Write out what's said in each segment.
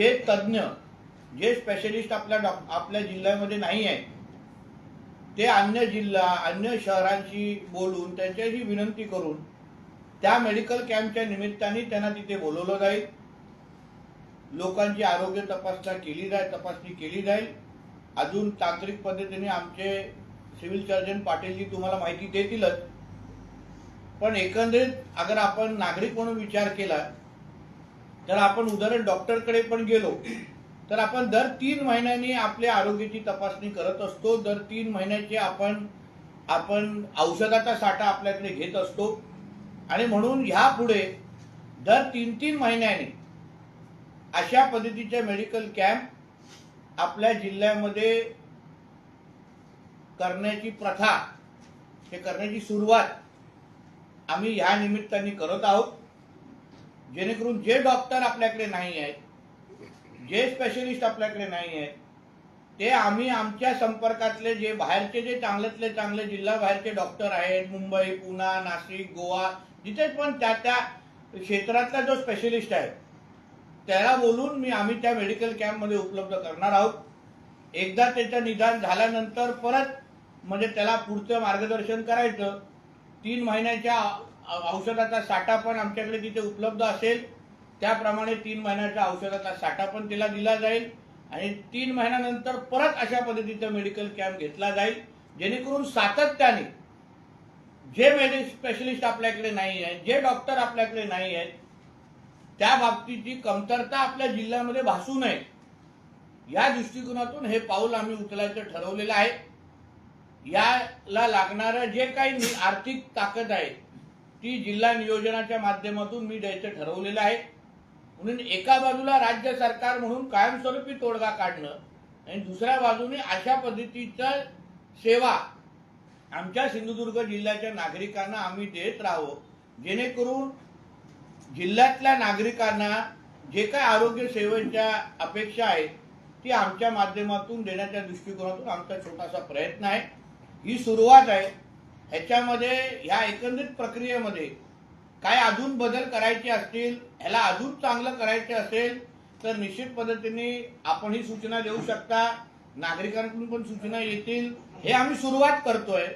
जे तज्ज्ञ जे स्पेशलिस्ट आपल्या डॉक आपल्या जिल्ह्यामध्ये नाही आहेत ते अन्य जिल्हा अन्य शहरांशी बोलून त्यांच्याशी विनंती करून त्या मेडिकल कॅम्पच्या निमित्ताने त्यांना तिथे बोलवलं जाईल. लोकांची आरोग्य तपासणा केली जाईल तपासणी केली जाईल. अजून तांत्रिक पद्धतीने आमचे सिव्हिल सर्जन पाटीलजी तुम्हाला माहिती देतीलच. पण एकंदरीत अगर आपण नागरिक म्हणून विचार केला तर आपण उदाहरण डॉक्टरकडे पण गेलो तर आपण दर तीन महिन्यांनी आपल्या आरोग्याची तपासणी करत असतो. दर तीन महिन्याचे आपण आपण औषधाचा साठा आपल्याकडे घेत असतो. आणि म्हणून ह्यापुढे दर तीन तीन महिन्याने अशा पद्धतीचे मेडिकल कॅम्प आपल्या जिल्ह्यामध्ये करण्याची प्रथा हे करण्याची सुरुवात आम्ही ह्या निमित्ताने करत आहोत. जेणेकरून जे डॉक्टर आपल्याकडे नाही आहेत जे स्पेशलिस्ट आपल्याकडे नाही आहेत ते आम्ही आमच्या संपर्कातले जे बाहेरचे जे चांगल्यातले चांगले जिल्हा बाहेरचे डॉक्टर आहेत मुंबई पुणा नाशिक गोवा जिथे पण त्या त्या क्षेत्रातला जो स्पेशलिस्ट आहे त्याला बोलून मी आम्ही त्या मेडिकल कॅम्पमध्ये उपलब्ध करणार आहोत. एकदा त्याचं निदान झाल्यानंतर परत म्हणजे त्याला पुढचं मार्गदर्शन करायचं तीन महिन्याच्या औषधाचा साठा पण आमच्याकडे तिथे उपलब्ध असेल त्याप्रमाणे तीन महिन्याच्या औषधाचा साठा पण तिला दिला जाईल आणि तीन महिन्यानंतर परत अशा पद्धतीचा मेडिकल कॅम्प घेतला जाईल जेणेकरून सातत्याने जे मेडिक स्पेशलिस्ट आपल्याकडे नाही आहेत जे डॉक्टर आपल्याकडे नाही आहेत त्या बाबतीची कमतरता आपल्या जिल्ह्यामध्ये भासू नये. या दृष्टिकोनातून हे पाऊल आम्ही उचलायचं ठरवलेलं आहे. याला लागणारं जे काही आर्थिक ताकद आहे ती जिल्हा नियोजनाच्या माध्यमातून मी द्यायचं ठरवलेलं आहे. म्हणून एका बाजूला राज्य सरकार म्हणून कायमस्वरूपी तोडगा काढणं आणि दुसऱ्या बाजूने अशा पद्धतीचं सेवा आमच्या सिंधुदुर्ग जिल्ह्याच्या नागरिकांना आम्ही देत राहावं. जेणेकरून जिल्ह्यातल्या नागरिकांना जे काय आरोग्य सेवेच्या अपेक्षा आहेत ती आमच्या माध्यमातून देण्याच्या दृष्टिकोनातून आमचा छोटासा प्रयत्न आहे. ही सुरुवात आहे. ह्याच्यामध्ये ह्या एकंदरीत प्रक्रियेमध्ये काय अजून बदल करायचे असतील ह्याला अजून चांगलं करायचे असेल तर निश्चित पद्धतीने आपण ही सूचना देऊ शकता. नागरिकांकडून पण सूचना येतील. हे आम्ही सुरुवात करतोय.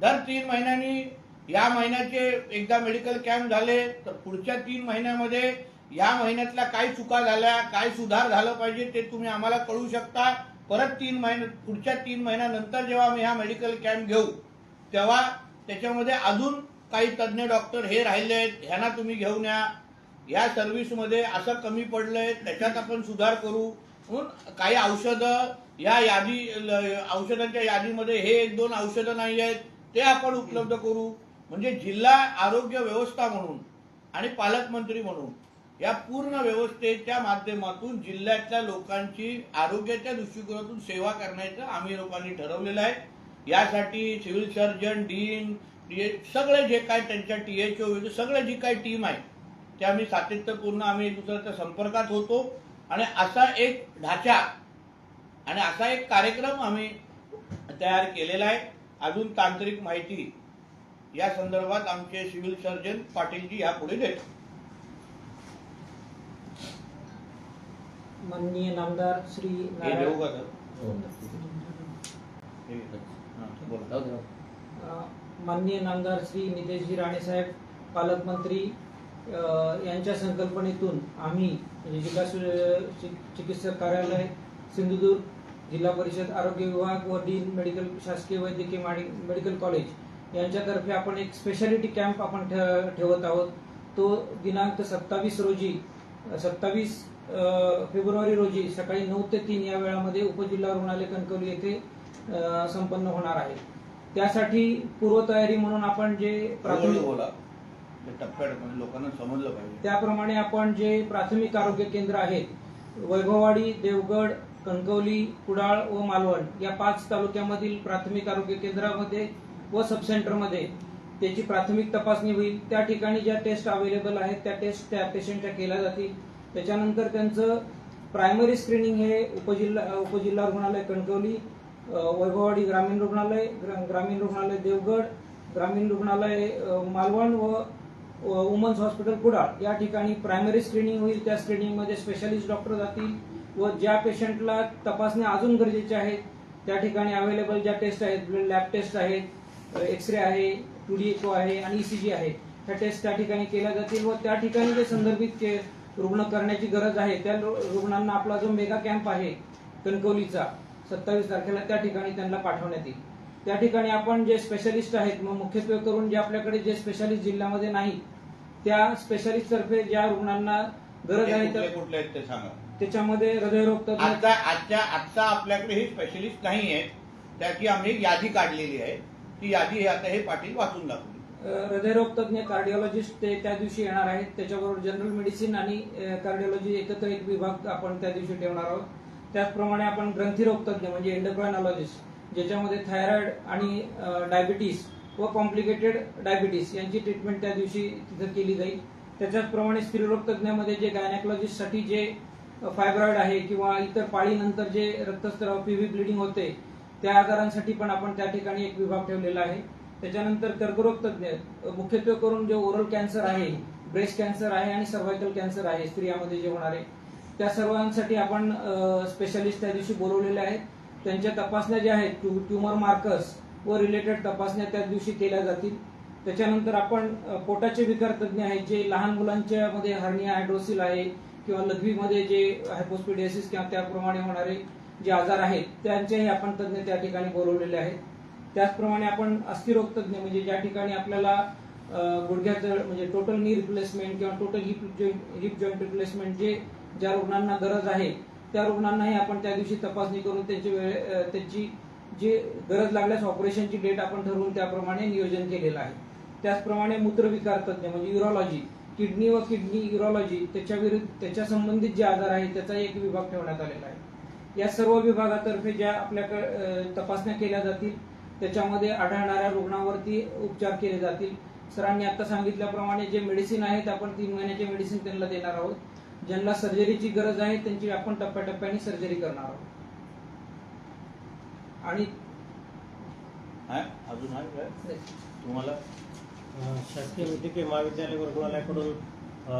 दर तीन महिन्यांनी या महिन्याचे एकदा मेडिकल कॅम्प झाले तर पुढच्या तीन महिन्यामध्ये या महिन्यातल्या काय चुका झाल्या काय सुधार झालं पाहिजे ते तुम्ही आम्हाला कळू शकता. परत तीन महिने पुढच्या तीन महिन्यानंतर जेव्हा आम्ही हा मेडिकल कॅम्प घेऊ तेव्हा त्याच्यामध्ये अजून काही तज्ज्ञ डॉक्टर हे राहिले आहेत ह्यांना तुम्ही घेऊन या. या सर्व्हिसमध्ये असं कमी पडलंय त्याच्यात आपण सुधार करू. म्हणून काही औषधं या यादी ल- औषधांच्या यादीमध्ये हे एक दोन औषधं नाही आहेत ते आपण उपलब्ध करू. म्हणजे जिल्हा आरोग्य व्यवस्था म्हणून आणि पालकमंत्री म्हणून या पूर्ण व्यवस्थेच्या माध्यमातून जिल्ह्यातल्या लोकांची आरोग्याच्या दृष्टिकोनातून सेवा करण्याचं आम्ही लोकांनी ठरवलेलं आहे. यासाठी सिव्हिल सर्जन डीन डी सगळे जे काय त्यांच्या टी एच ओ सगळे जी काही टीम आहे ते आम्ही सातत्यपूर्ण आम्ही एक दुसऱ्याच्या संपर्कात होतो. आणि असा एक ढाचा आणि असा एक कार्यक्रम आम्ही तयार केलेला आहे. अजून तांत्रिक माहिती या संदर्भात आमचे सिव्हिल सर्जन पाटीलजी यापुढे देतील. माननीय नामदार श्री माननीय नामदार श्री नितेशजी राणेसाहेब पालकमंत्री अ, यांच्या संकल्पनेतून आम्ही म्हणजे जिल्हा सु- चि- चिकित्सक कार्यालय सिंधुदुर्ग जिल्हा परिषद आरोग्य विभाग व डीन मेडिकल शासकीय वैद्यकीय माडी- मेडिकल कॉलेज यांच्यातर्फे आपण एक स्पेशालिटी कॅम्प आपण ठे- ठेवत आहोत. तो दिनांक सत्तावीस रोजी सत्तावीस फेब्रुवारी रोजी सकाळी नऊ ते तीन या वेळामध्ये उपजिल्हा रुग्णालय कणकवली येथे संपन्न होणार आहे. त्यासाठी पूर्वतयारी म्हणून आपण जे प्राथमिक बोला. टप्प्याटप्प्याने लोकांना समजलं पाहिजे. त्याप्रमाणे आपण जे प्राथमिक आरोग्य केंद्र आहेत वैभववाडी देवगड कणकवली कुडाळ व मालवण या पाच तालुक्यामधील प्राथमिक आरोग्य केंद्रामध्ये व सबसेंटरमध्ये त्याची प्राथमिक तपासणी होईल. त्या ठिकाणी ज्या टेस्ट अवेलेबल आहेत त्या टेस्ट त्या पेशंटच्या केल्या जातील. त्याच्यानंतर त्यांचं प्रायमरी स्क्रीनिंग हे उपजिल्हा उपजिल्हा रुग्णालय कणकवली वैभववाडी ग्रामीण रुग्णालय ग्रामीण रुग्णालय देवगड ग्रामीण रुग्णालय मालवण व वुमन्स हॉस्पिटल कुडाळ. या ठिकाणी प्रायमरी स्क्रीनिंग होईल. त्या स्क्रीनिंगमध्ये स्पेशालिस्ट डॉक्टर जातील व ज्या पेशंटला तपासणे अजून गरजेचे आहेत त्या ठिकाणी अवेलेबल ज्या टेस्ट आहेत लॅब टेस्ट आहेत एक्सरे आहे टू डी इको आहे आणि ईसीजी आहे ह्या टेस्ट त्या ठिकाणी केल्या जातील व त्या ठिकाणी जे संदर्भित के रुग्ण करण्याची गरज आहे त्या रु- रुग्णांना आपला जो मेगा कॅम्प आहे कणकवलीचा सत्तावीस तारखेला त्या ठिकाणी त्यांना पाठवण्यात येईल. त्या ठिकाणी आपण जे स्पेशलिस्ट आहेत मग मुख्यत्वे करून जे आपल्याकडे जे स्पेशालिस्ट जिल्ह्यामध्ये नाहीत त्या स्पेशालिस्ट तर्फे ज्या रुग्णांना गरज आहे तर कुठले आहेत ते सांगा. त्याच्यामध्ये हृदयरोग तज्ञ आता आजच्या आजचा आपल्याकडे हे स्पेशलिस्ट नाही आहेत त्याची आम्ही एक यादी काढलेली आहे. ती यादी हे आता हे पाटील वाचून दाखवली अ, हृदयरोग तज्ञ कार्डिओलॉजिस्ट ते त्या दिवशी येणार आहेत. त्याच्याबरोबर जनरल मेडिसिन आणि कार्डिओलॉजी एकत्र एक विभाग आपण त्या दिवशी ठेवणार आहोत. त्याचप्रमाणे आपण ग्रंथीरोग तज्ञ म्हणजे एंडोक्रायनॉलॉजिस्ट ज्याच्यामध्ये थायरॉइड आणि डायबिटीस व कॉम्प्लिकेटेड डायबिटीस यांची ट्रीटमेंट त्या दिवशी तिथं केली जाईल. त्याच्याचप्रमाणे स्त्रीरोग तज्ञामध्ये जे गायनॅकोलॉजिस्टसाठी जे फायब्रॉइड आहे किंवा इतर पाळीनंतर जे रक्तस्त्राव पीव्ही ब्लिडिंग होते त्या आजारांसाठी पण आपण त्या ठिकाणी एक विभाग ठेवलेला आहे. त्याच्यानंतर कर्करोग तज्ञ मुख्यत्वे करून जे ओरल कॅन्सर आहे ब्रेस्ट कॅन्सर आहे आणि सर्व्हायकल कॅन्सर आहे स्त्रियामध्ये जे होणारे त्या सर्वांसाठी आपण स्पेशालिस्ट त्या दिवशी बोलवलेले आहेत. त्यांच्या तपासण्या ज्या आहेत टू ट्यूमर मार्कर्स व रिलेटेड तपासण्या त्या दिवशी केल्या जातील. त्याच्यानंतर आपण पोटाचे विकार तज्ञ आहेत जे लहान मुलांच्या मध्ये हर्निया हायड्रोसिल आहे किंवा लघवीमध्ये जे हायपोस्पिडियासिस किंवा त्याप्रमाणे होणारे जे आजार आहेत त्यांचेही आपण तज्ञ त्या ठिकाणी बोलवलेले आहेत. त्याचप्रमाणे आपण अस्थिरोग तज्ञ म्हणजे ज्या ठिकाणी आपल्याला गुडघ्याचं म्हणजे टोटल नी रिप्लेसमेंट किंवा total hip joint hip joint replacement जे ज्या रुग्णांना गरज आहे त्या रुग्णांनाही आपण त्या दिवशी तपासणी करून त्यांची वेळ त्यांची जी गरज लागल्यास ऑपरेशनची डेट आपण ठरवून त्याप्रमाणे नियोजन केलेलं आहे. त्याचप्रमाणे मूत्रविकार तज्ञ म्हणजे युरोलॉजी किडनी व किडनी युरोलॉजी त्याच्या विरुद्ध त्याच्या संबंधित जे आजार आहेत त्याचा एक विभाग ठेवण्यात आलेला आहे. या सर्व विभागातर्फे ज्या आपल्याकडे तपासण्या केल्या जातील त्याच्यामध्ये आढळणाऱ्या रुग्णांवरती उपचार केले जातील. सरांनी आता सांगितल्याप्रमाणे जे मेडिसिन आहेत आपण तीन महिन्याचे मेडिसिन त्यांना देणार आहोत. ज्यांना सर्जरीची गरज आहे त्यांची आपण टप्प्याटप्प्याने सर्जरी करणार आहोत. आणि हा? अजून आहे तुम्हाला? शासकीय वैद्यकीय महाविद्यालय व रुग्णालयाकडून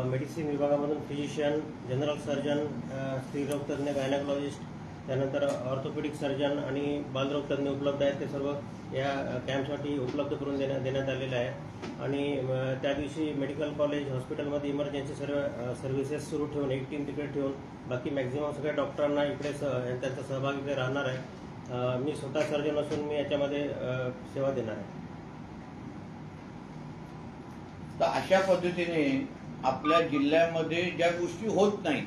मेडिसिन विभागामधून फिजिशियन जनरल सर्जन अ, स्त्रीरोग तज्ज्ञ गायनॅकोलॉजिस्ट त्यानंतर ऑर्थोपेडिक सर्जन आणि बालरोग तज्ज्ञ उपलब्ध आहेत ते सर्व. या कॅम्पसाठी उपलब्ध करून देण्यात देण्यात आलेलं आहे. आणि त्या दिवशी मेडिकल कॉलेज हॉस्पिटलमध्ये इमर्जन्सी सर्व सर्व्हिसेस सुरू ठेवून एक टीम तिकडे ठेवून बाकी मॅक्झिमम सगळ्या डॉक्टरांना इकडे स त्यांचा सहभाग इकडे राहणार आहे. मी स्वतः सर्जन असून मी याच्यामध्ये सेवा देणार आहे. तर अशा पद्धतीने आपल्या जिल्ह्यामध्ये ज्या गोष्टी होत नाहीत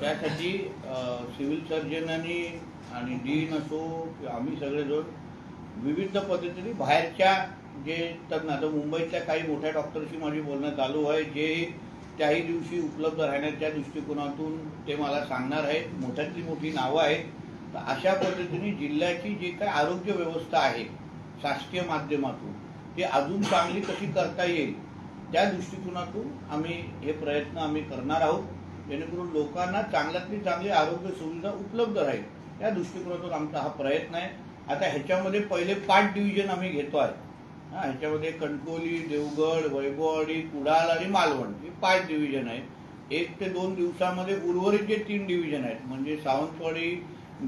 त्यासाठी सिव्हिल सर्जनांनी आणि डीन असो आम्ही सगळेजण विविध पद्धतीने बाहेरच्या जे तज्ञ आता मुंबईतल्या काही मोठ्या डॉक्टरशी माझी बोलणं चालू आहे जे त्याही दिवशी उपलब्ध राहण्याच्या दृष्टिकोनातून ते मला सांगणार आहेत मोठ्यातली मोठी नावं आहेत. तर अशा पद्धतीने जिल्ह्याची जी काय आरोग्य व्यवस्था आहे शासकीय माध्यमातून ती अजून चांगली कशी करता येईल त्या दृष्टिकोनातून आम्ही हे प्रयत्न आम्ही करणार आहोत. जेणेकरून लोकांना चांगल्यातली चांगली आरोग्य सुविधा उपलब्ध राहील या दृष्टिकोनातून आमचा हा प्रयत्न आहे. आता ह्याच्यामध्ये पहिले पाच डिव्हिजन आम्ही घेतो आहे. हा ह्याच्यामध्ये कणकोली देवगड वैभववाडी कुडाळ आणि मालवण हे पाच डिव्हिजन आहेत. एक ते दोन दिवसामध्ये उर्वरित जे तीन डिव्हिजन आहेत म्हणजे सावंतवाडी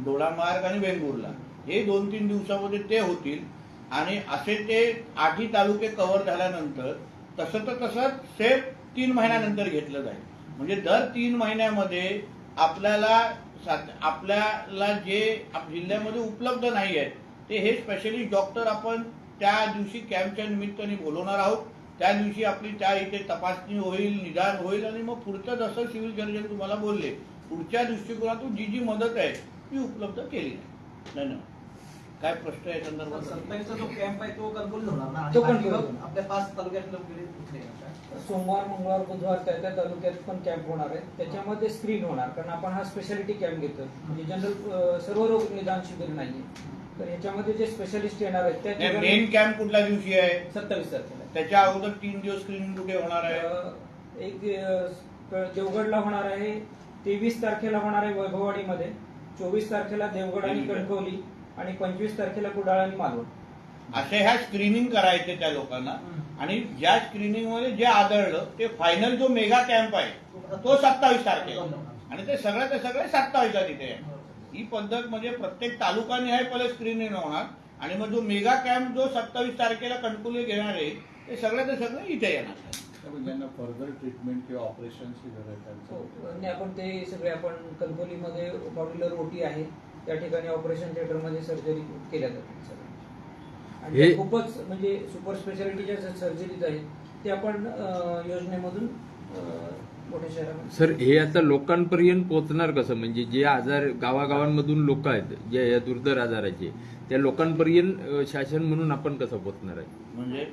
डोडामार्ग आणि वेंगुर्ला. हे दोन तीन दिवसामध्ये ते होतील. आणि असे ते आठही तालुके कव्हर झाल्यानंतर तसं तर तसं सेफ तीन महिन्यानंतर घेतलं जाईल. म्हणजे दर तीन महिन्यामध्ये आपल्याला आपल्याला जे आप- जिल्ह्यामध्ये उपलब्ध नाही आहेत ते हे स्पेशलिस्ट डॉक्टर आपण त्या दिवशी कॅम्पच्या निमित्ताने बोलवणार आहोत. त्या दिवशी आपली त्या इथे तपासणी होईल निदान होईल आणि मग पुढचं जसं सिव्हिल सर्जन तुम्हाला बोलले पुढच्या दृष्टिकोनातून जी जी मदत आहे ती उपलब्ध केली आहे धन्यवाद. काय प्रश्न आहे संदर्भात? सत्तावीसचा जो कॅम्प आहे तो कणकवलीत होणार ना? तो. मग आपल्या पाच तालुक्यातले वगैरे कुठले आहेत? सोमवार मंगळवार बुधवार त्या त्या तालुक्यात पण कॅम्प होणार आहे. त्याच्यामध्ये स्क्रीन होणार कारण आपण हा स्पेशालिटी कॅम्प घेतो म्हणजे जनरल सर्व रोग निदान शिबिर नाहीये. तर ह्याच्यामध्ये जे स्पेशालिस्ट येणार आहेत त्या मेन कॅम्प कुठल्या दिवशी आहे? सत्तावीस तारखेला. त्याच्या अगोदर तीन दिवस स्क्रीनिंग कुठे होणार आहे? एक देवगडला होणार आहे. तेवीस तारखेला होणार आहे वैभववाडीमध्ये. चोवीस तारखेला देवगड आणि कणकवली. आणि पंचवीस तारखेला कुडाळ आणि मालवण. असे ह्या स्क्रीनिंग करायचे त्या लोकांना. आणि ज्या स्क्रीनिंगमध्ये जे आढळलं ते फायनल जो मेगा कॅम्प आहे तो सत्तावीस तारखेला. आणि ते सगळे ते सगळे सत्तावीसला तिथे येणार. ही पद्धत म्हणजे प्रत्येक तालुकाने आहे पहिले स्क्रीनिंग होणार. आणि मग जो मेगा कॅम्प जो सत्तावीस तारखेला कणकुले घेणार आहे ते सगळे ते सगळे इथे येणार ज्यांना फर्दर ट्रीटमेंट किंवा ऑपरेशनची गरज आहे हो, आणि आपण ते सगळे आपण कणकोलीमध्ये मॉड्युलर ओटी आहे. त्या ठिकाणी ऑपरेशन थिएटरमध्ये सर्जरी केल्या जातात आणि हे- खूपच म्हणजे सुपर स्पेशालिटीच्या सर्जरीज आहेत ते आपण योजनेमधून अं, मोठ्या शहरामध्ये. सर हे आता लोकांपर्यंत पोहोचणार कसं? म्हणजे जे आजार गावागावांमधून लोक आहेत जे या दुर्धर आजाराचे त्या लोकांपर्यंत शासन म्हणून आपण कसं पोहोचणार आहे? म्हणजे?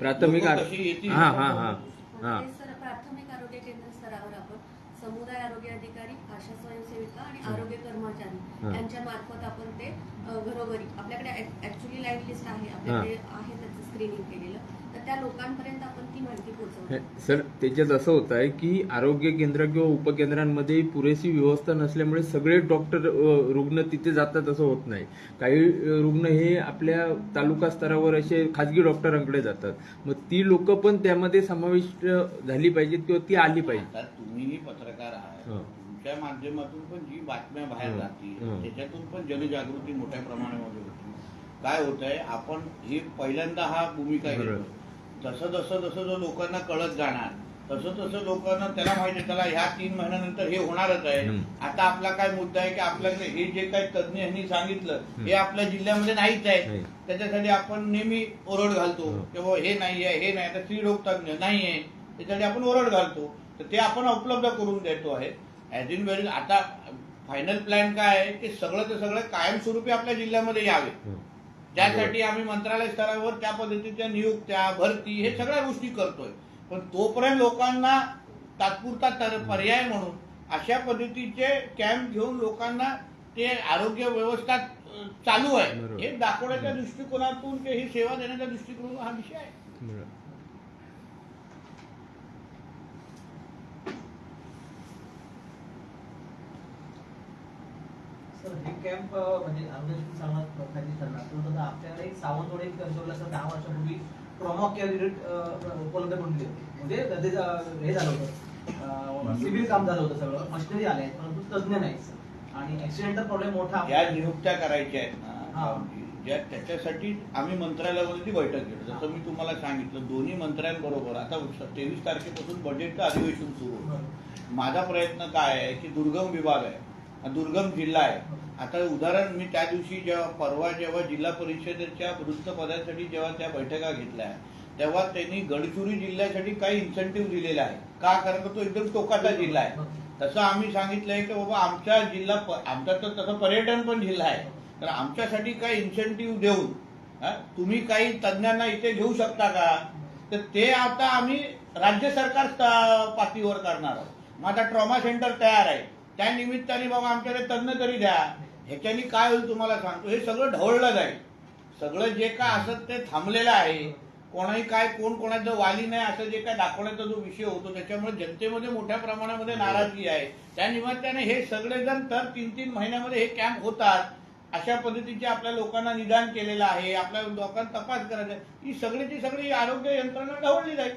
प्राथमिक? हा हा हा हा ते सर प्राथमिक आरोग्य केंद्र स्तरावर आपण समुदाय आरोग्य अधिकारी आशा स्वयंसेविका आणि आरोग्य कर्मचारी हा. यांच्या मार्फत आपण ते घरोघरी आपल्याकडे ऍक्च्युली लाईन लिस्ट आहे आपल्याकडे आहे त्याचं स्क्रीनिंग केलेलं. तर त्या लोकांपर्यंत आपण ती माहिती पोहोचवतो. हे, सर त्याच्यात असं होत आहे की आरोग्य केंद्र किंवा उपकेंद्रांमध्ये पुरेशी व्यवस्था नसल्यामुळे सगळे डॉक्टर रुग्ण तिथे जातात असं होत नाही. काही रुग्ण हे आपल्या तालुका स्तरावर असे खाजगी डॉक्टरांकडे जातात. मग ती लोक पण त्यामध्ये समाविष्ट झाली पाहिजेत किंवा ती आली पाहिजे आता तुम्हीही पत्रकार आहात. हं. तुमच्या माध्यमातून पण जी बातम्या बाहेर. जातील हं. त्याच्यातून पण जनजागृती मोठ्या प्रमाणामध्ये होती काय होत आहे आपण हे पहिल्यांदा हा भूमिका घेतो. जसं जसं जसं जसं लोकांना कळत जाणार तसं तसं लोकांना त्याला माहिती आहे, त्याला ह्या तीन महिन्यानंतर हे होणारच आहे. आता आपला काय मुद्दा आहे की आपल्याकडे हे जे काही तज्ज्ञ यांनी सांगितलं हं. आपल्या जिल्ह्यामध्ये नाहीच आहे. त्याच्यासाठी आपण नेहमी ओरड घालतो हं. की बाबा हे नाही आहे हे नाही तर स्त्रीरोग तज्ञ नाही आहे त्याच्यासाठी आपण ओरड घालतो तर ते आपण उपलब्ध करून देतो आहे ॲज इन व्हेरी आता फायनल प्लॅन काय आहे की सगळं ते सगळं कायमस्वरूपी आपल्या जिल्ह्यामध्ये यावे. त्यासाठी आम्ही मंत्रालय स्तरावर त्या पद्धतीच्या नियुक्त्या भरती हे सगळ्या गोष्टी करतोय. पण तोपर्यंत लोकांना तात्पुरता तर पर्याय म्हणून अशा पद्धतीचे कॅम्प घेऊन लोकांना ते आरोग्य व्यवस्था चालू आहे. हे दाखवण्याच्या दृष्टिकोनातून ते ही सेवा देण्याच्या दृष्टिकोनातून हा विषय आहे. हे कॅम्प म्हणजे आपल्याकडे सावंतवाडी असं दहा वर्षापूर्वी ट्रॉमा केअर युनिट उपलब्ध करून दिली होती. म्हणजे गरजेचं हे झालं होतं. सिव्हिल काम झालं होतं सगळं. मशिनरी आले परंतु तज्ज्ञ नाहीत आणि प्रॉब्लेम मोठा या नियुक्त्या करायच्या आहेत. ना ज्या त्याच्यासाठी आम्ही मंत्रालयामध्ये ती बैठक घेतो जसं मी तुम्हाला सांगितलं दोन्ही मंत्र्यांबरोबर आता तेवीस तारखेपासून बजेटचं अधिवेशन सुरू होतं. माझा प्रयत्न काय आहे की दुर्गम विभाग आहे. दुर्गम जिल्हा आहे. आता उदाहरण मी त्या दिवशी जेव्हा परवा जेव्हा जिल्हा परिषदेच्या वृत्तपदासाठी जेव्हा त्या बैठका घेतल्या तेव्हा त्यांनी गडचिरोली जिल्ह्यासाठी काही इन्सेंटिव्ह दिलेला आहे. का? कारण तो एकदम टोकाचा जिल्हा आहे. तसं आम्ही सांगितलंय की बाबा आमच्या जिल्हा प- आमचा तर तसं पर्यटन पण जिल्हा आहे. तर आमच्यासाठी काही इन्सेंटिव्ह देऊन तुम्ही काही तज्ज्ञांना इथे घेऊ शकता का? तर ते आता आम्ही राज्य सरकार पातळीवर करणार आहोत. मग आता ट्रॉमा सेंटर तयार आहे. त्या निमित्ताने बाबा आमच्याकडे तज्ज्ञ तरी द्या. ह्याच्यानी काय होईल तुम्हाला सांगतो. हे सगळं ढवळलं जाईल. सगळं जे काय असत ते थांबलेलं आहे. कोणाही काय कोण कोणाचं वाली नाही असं जे काय दाखवण्याचा जो विषय होतो त्याच्यामुळे जनतेमध्ये मोठ्या प्रमाणामध्ये नाराजगी आहे. त्या निमित्ताने हे सगळेजण तर तीन तीन महिन्यामध्ये हे कॅम्प होतात. अशा पद्धतीचे आपल्या लोकांना निदान केलेलं आहे. आपल्या लोकांना तपास करायचा ही सगळीची सगळी आरोग्य यंत्रणा ढवळली जाईल.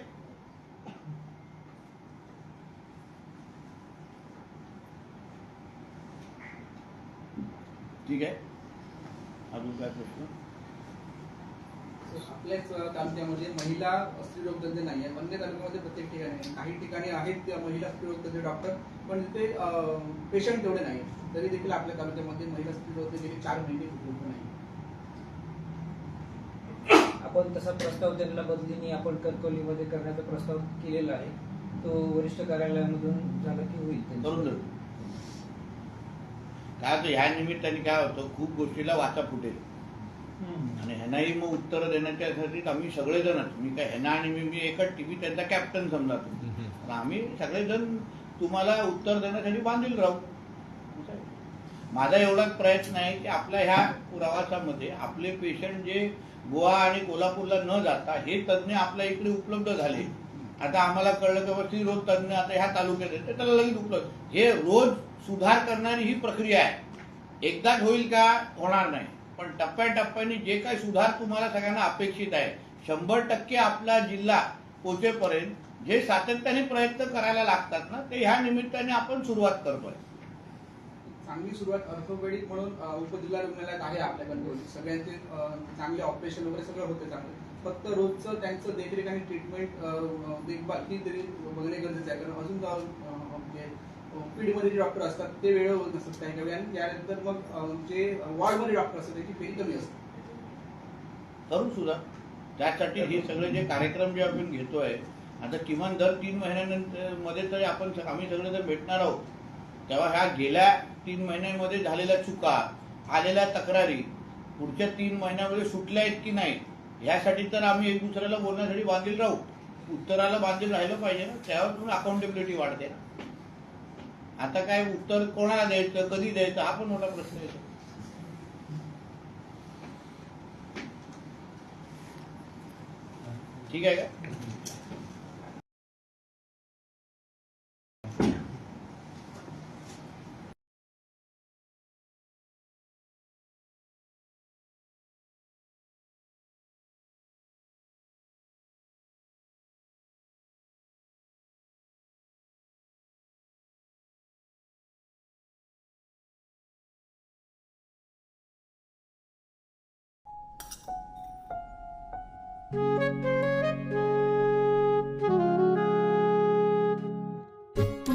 ठीक आहे. अजून काय प्रश्न? आपल्याच तालुक्यामध्ये महिला स्त्रीरोग तज्ञ नाही आहे. अन्य तालुक्यामध्ये प्रत्येक ठिकाणी आहे. काही ठिकाणी आहेत त्या महिला स्त्रीरोग तज्ञ डॉक्टर पण ते पेशंट तेवढे नाही तरी देखील आपल्या तालुक्यामध्ये महिला स्त्रीरोग तज्ञ गेली चार महिने उपलब्ध नाही. आपण तसा प्रस्ताव त्यांना बदलीने आपण कणकोलीमध्ये करण्याचा प्रस्ताव केलेला आहे. तो वरिष्ठ कार्यालयामधून झाला की होईल काय होतं ह्या निमित्ताने काय होतं खूप गोष्टीला वाचा फुटेल. आणि ह्यांनाही मग उत्तर देण्याच्यासाठी आम्ही सगळेजणच मी काय ह्यांना आणि मी मी एकच टीव्ही त्यांचा कॅप्टन समजा तुम्ही आम्ही सगळेजण तुम्हाला उत्तर देण्यासाठी बांधील राहू. माझा एवढाच प्रयत्न आहे की आपल्या ह्या प्रवासामध्ये आपले पेशंट जे गोवा आणि कोल्हापूरला न जाता हे तज्ज्ञ आपल्या इकडे उपलब्ध झाले आता आम्हाला कळलं की बाबा रोज तज्ञ आता ह्या तालुक्यात येते त्याला लगेच उपलब्ध हे रोज सुधार करणारी ही प्रक्रिया आहे. एकदाच होईल का? होणार नाही. पण टप्प्याटप्प्याने जे काही सुधार तुम्हाला सगळ्यांना अपेक्षित आहे शंभर टक्के आपला जिल्हा पोचेपर्यंत जे सातत्याने प्रयत्न करायला लागतात ना ते ह्या निमित्ताने आपण सुरुवात करतोय. चांगली सुरुवात ऑर्थोपेडिक म्हणून उपजिल्हा रुग्णालयात आहे आपल्या कंट्रोल सगळ्यांचे चांगले ऑपरेशन वगैरे सगळं होते चांगलं. फक्त रोजचं त्यांचं देखरेख आणि ट्रीटमेंट देखभाल ही तरी बघणे गरजेचं आहे. कारण अजून म्हणजे पीडीमध्ये जे डॉक्टर असतात ते वेळेवर होत नसतात काही काही आणि त्यानंतर मग जे वॉर्डमध्ये डॉक्टर असतात त्याची फेरी कमी असते. करू सुद्धा त्यासाठी हे सगळे जे कार्यक्रम जे आपण घेतोय आता किमान दर तीन महिन्यानंतरमध्ये तरी आपण आम्ही सगळे जर भेटणार आहोत तेव्हा ह्या गेल्या तीन महिन्यांमध्ये झालेल्या चुका आलेल्या तक्रारी पुढच्या तीन महिन्यामध्ये सुटल्या आहेत की नाही ह्यासाठी तर आम्ही एक दुसऱ्याला बोलण्यासाठी बांधील राहू. उत्तराला बांधील राहिलं पाहिजे ना त्यावर पण अकाउंटेबिलिटी वाढते ना. आता काय उत्तर कोणाला द्यायचं कधी द्यायचं हा पण मोठा प्रश्न येतो ठीक आहे का?